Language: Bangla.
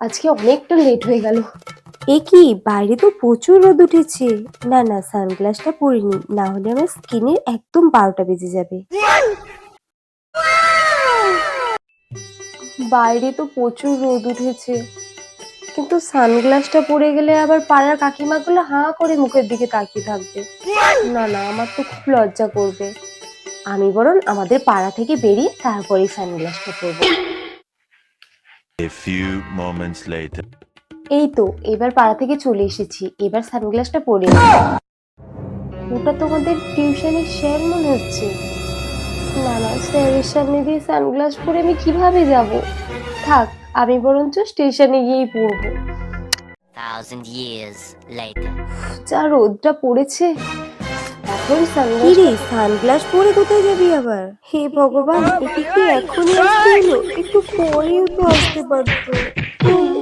আজকে অনেকটা লেট হয়ে গেল। এ কি বাইরে তো প্রচুর রোদ উঠেছে। না না সানগ্লাসটা পরিনি না হলে আমার স্কিনের একদম বারোটা বেজে যাবে। বাইরে তো প্রচুর রোদ উঠেছে। কিন্তু সানগ্লাসটা পরে গেলে আবার পাড়ার কাকিমাগুলো হাঁ করে মুখের দিকে তাকিয়ে থাকবে। না না আমার তো খুব লজ্জা করবে। আমি বরং আমাদের পাড়া থেকে বেরিয়ে তারপরেই সানগ্লাসটা পরবো। A few moments later. এই তো এবার পাড়া থেকে চলে এসেছি। এবার সানগ্লাসটা পরে ওটা তোমাদের টিউশনের স্যার মনে হচ্ছে। না না স্যারের সামনে দিয়ে সানগ্লাস পরে আমি কীভাবে যাব? থাক আমি বরঞ্চ স্টেশনে গিয়েই পরবো। Thousand years later. যা রোদটা পড়েছে। এখন কি সানগ্লাস রে সানগ্লাস পরে কোথায় যাবি আবার? হে ভগবান এটি কি এখনই আসতে कोई भी उसके बर्थडे